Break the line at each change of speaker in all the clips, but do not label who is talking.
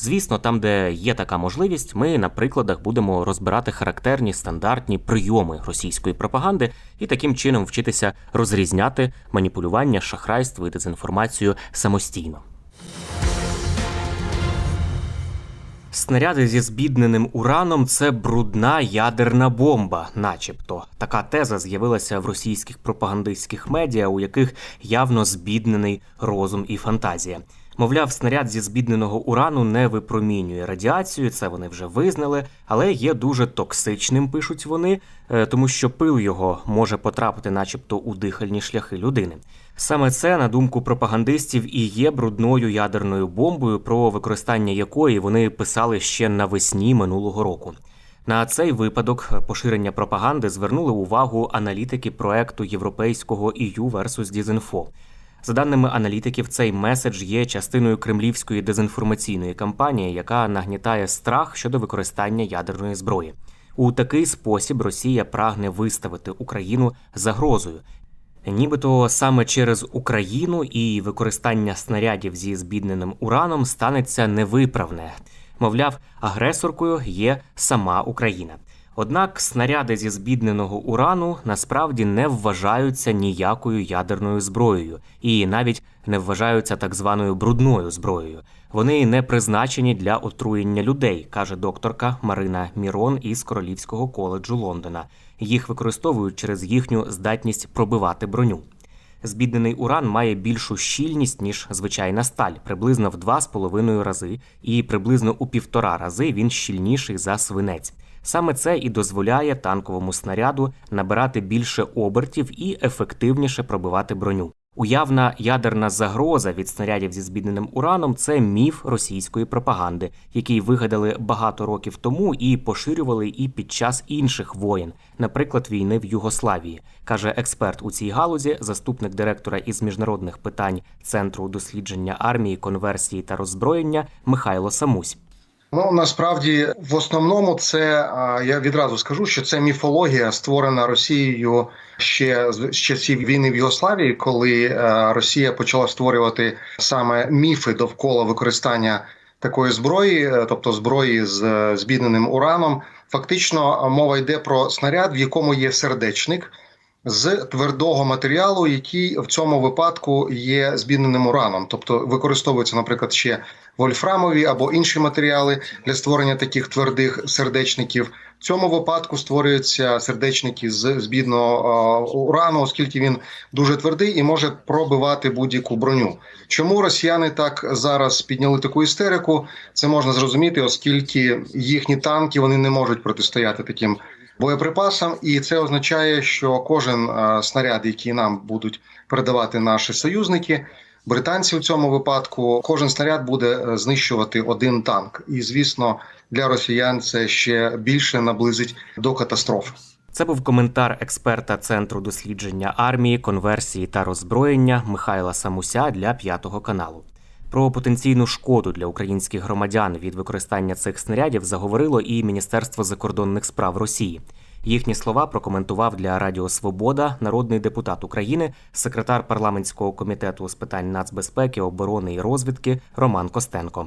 Звісно, там, де є така можливість, ми на прикладах будемо розбирати характерні стандартні прийоми російської пропаганди і таким чином вчитися розрізняти маніпулювання, шахрайство і дезінформацію самостійно. Снаряди зі збідненим ураном це брудна ядерна бомба, начебто. Така теза з'явилася в російських пропагандистських медіа, у яких явно збіднений розум і фантазія. Мовляв, снаряд зі збідненого урану не випромінює радіацію, це вони вже визнали, але є дуже токсичним, пишуть вони, е, тому що пил його може потрапити, начебто, у дихальні шляхи людини. Саме це, на думку пропагандистів, і є брудною ядерною бомбою, про використання якої вони писали ще навесні минулого року. На цей випадок поширення пропаганди звернули увагу аналітики проекту європейського EU versus Disinfo. За даними аналітиків, цей меседж є частиною кремлівської дезінформаційної кампанії, яка нагнітає страх щодо використання ядерної зброї. У такий спосіб Росія прагне виставити Україну загрозою. Нібито саме через Україну і використання снарядів зі збідненим ураном станеться невиправне. Мовляв, агресоркою є сама Україна. Однак снаряди зі збідненого урану насправді не вважаються ніякою ядерною зброєю і навіть не вважаються так званою брудною зброєю. Вони не призначені для отруєння людей, каже докторка Марина Мірон із Королівського коледжу Лондона. Їх використовують через їхню здатність пробивати броню. Збіднений уран має більшу щільність ніж звичайна сталь, приблизно в 2,5 рази, і приблизно у півтора рази він щільніший за свинець. Саме це і дозволяє танковому снаряду набирати більше обертів і ефективніше пробивати броню. Уявна ядерна загроза від снарядів зі збідненим ураном це міф російської пропаганди, який вигадали багато років тому і поширювали і під час інших воєн, наприклад, війни в Югославії, каже експерт у цій галузі, заступник директора із міжнародних питань Центру дослідження армії, конверсії та роззброєння Михайло Самусь.
Ну насправді в основному це я відразу скажу, що це міфологія створена Росією ще з часів війни в Югославії, коли е, Росія почала створювати саме міфи довкола використання такої зброї, е, тобто зброї з е, збідненим ураном. Фактично мова йде про снаряд, в якому є сердечник. З твердого матеріалу, який в цьому випадку є збідненим ураном, тобто використовуються, наприклад, ще вольфрамові або інші матеріали для створення таких твердих сердечників. В цьому випадку створюються сердечники з збідного урану, оскільки він дуже твердий і може пробивати будь-яку броню. Чому росіяни так зараз підняли таку істерику? Це можна зрозуміти, оскільки їхні танки вони не можуть протистояти таким боєприпасам, і це означає, що кожен е, снаряд, який нам будуть передавати наші союзники, британці в цьому випадку, кожен снаряд буде е, знищувати один танк. І звісно, для росіян це ще більше наблизить до катастрофи.
Це був коментар експерта Центру дослідження армії, конверсії та роззброєння Михайла Самуся для п'ятого каналу. Про потенційну шкоду для українських громадян від використання цих снарядів заговорило і Міністерство закордонних справ Росії. Їхні слова прокоментував для Радіо Свобода народний депутат України, секретар парламентського комітету з питань нацбезпеки, оборони і розвідки Роман Костенко.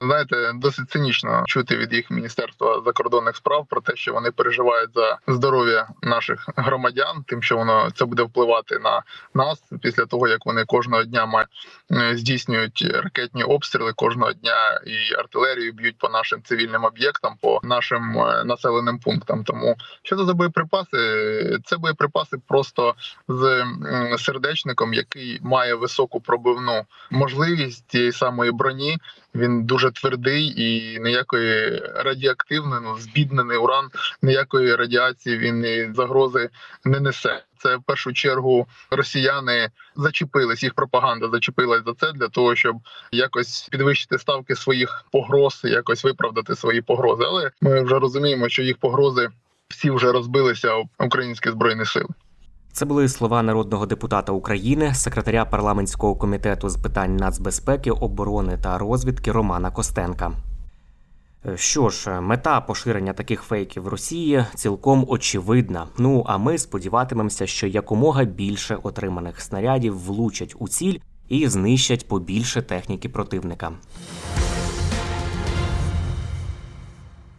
Знаєте, досить цинічно чути від їх міністерства закордонних справ про те, що вони переживають за здоров'я наших громадян, тим, що воно це буде впливати на нас після того, як вони кожного дня ма- е, здійснюють ракетні обстріли кожного дня і артилерію б'ють по нашим цивільним об'єктам, по нашим е, населеним пунктам. Тому що це за боєприпаси? Це боєприпаси просто з сердечником, який має високу пробивну можливість тієї самої броні. Він дуже твердий і ніякої радіоактивної, ну збіднений уран, ніякої радіації він і загрози не несе. Це в першу чергу росіяни зачепились, їх пропаганда зачепилась за це для того, щоб якось підвищити ставки своїх погроз, якось виправдати свої погрози. Але ми вже розуміємо, що їх погрози всі вже розбилися об українські збройні сили.
Це були слова народного депутата України, секретаря парламентського комітету з питань нацбезпеки, оборони та розвідки Романа Костенка. Е, Що ж, мета поширення таких фейків в Росії цілком очевидна. Ну а ми сподіватимемося, що якомога більше отриманих снарядів влучать у ціль і знищать побільше техніки противника.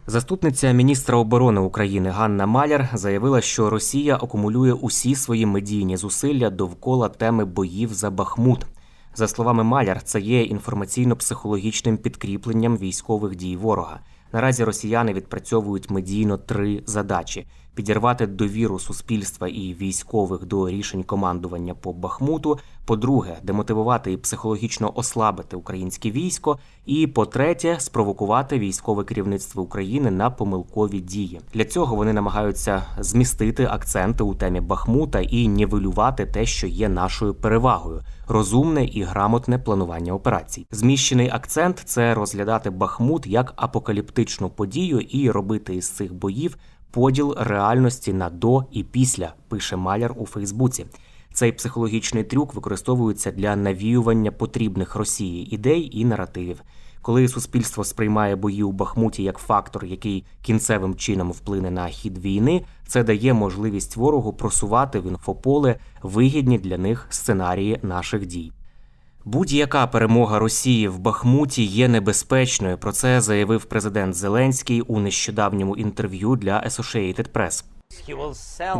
Заступниця міністра оборони України Ганна Маляр заявила, що Росія акумулює усі свої медійні зусилля довкола теми боїв за Бахмут. За словами Маляр, це є інформаційно-психологічним підкріпленням військових дій ворога. Наразі росіяни відпрацьовують медійно три задачі: підірвати довіру суспільства і військових до рішень командування по Бахмуту. По-друге, демотивувати і психологічно ослабити українське військо. І по-третє, спровокувати військове керівництво України на помилкові дії. Для цього вони намагаються змістити акценти у темі Бахмута і нівелювати те, що є нашою перевагою розумне і грамотне планування операцій. Зміщений акцент це розглядати Бахмут як апокаліптичну подію і робити із цих боїв поділ реальності на до і після, пише Маляр у Фейсбуці. Цей психологічний трюк використовується для навіювання потрібних Росії ідей і наративів. Коли суспільство сприймає бої у Бахмуті як фактор, який кінцевим чином вплине на хід війни, це дає можливість ворогу просувати в інфополе вигідні для них сценарії наших дій. Будь-яка перемога Росії в Бахмуті є небезпечною. Про це заявив президент Зеленський у нещодавньому інтерв'ю для Associated Press.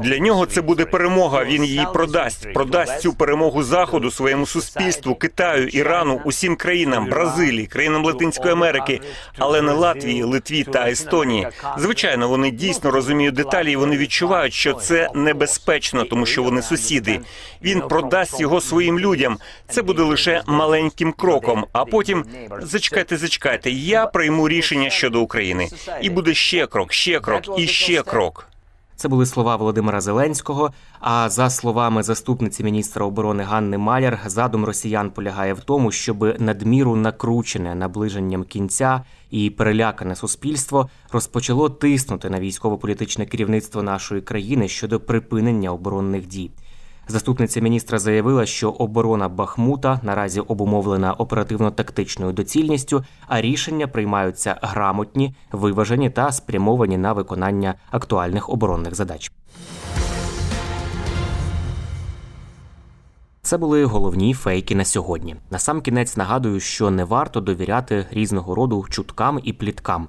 Для нього це буде перемога. Він її продасть. Продасть цю перемогу заходу своєму суспільству, Китаю, Ірану, усім країнам, Бразилії, країнам Латинської Америки, але не Латвії, Литві та Естонії. Звичайно, вони дійсно розуміють деталі, і вони відчувають, що це небезпечно, тому що вони сусіди. Він продасть його своїм людям. Це буде лише маленьким кроком. А потім зачекайте, зачекайте. Я прийму рішення щодо України, і буде ще крок, ще крок і ще крок.
Це були слова Володимира Зеленського. А за словами заступниці міністра оборони Ганни Маляр, задум росіян полягає в тому, щоб надміру накручене наближенням кінця і перелякане суспільство розпочало тиснути на військово-політичне керівництво нашої країни щодо припинення оборонних дій. Заступниця міністра заявила, що оборона Бахмута наразі обумовлена оперативно-тактичною доцільністю, а рішення приймаються грамотні, виважені та спрямовані на виконання актуальних оборонних задач. Це були головні фейки на сьогодні. Насамкінець нагадую, що не варто довіряти різного роду чуткам і пліткам.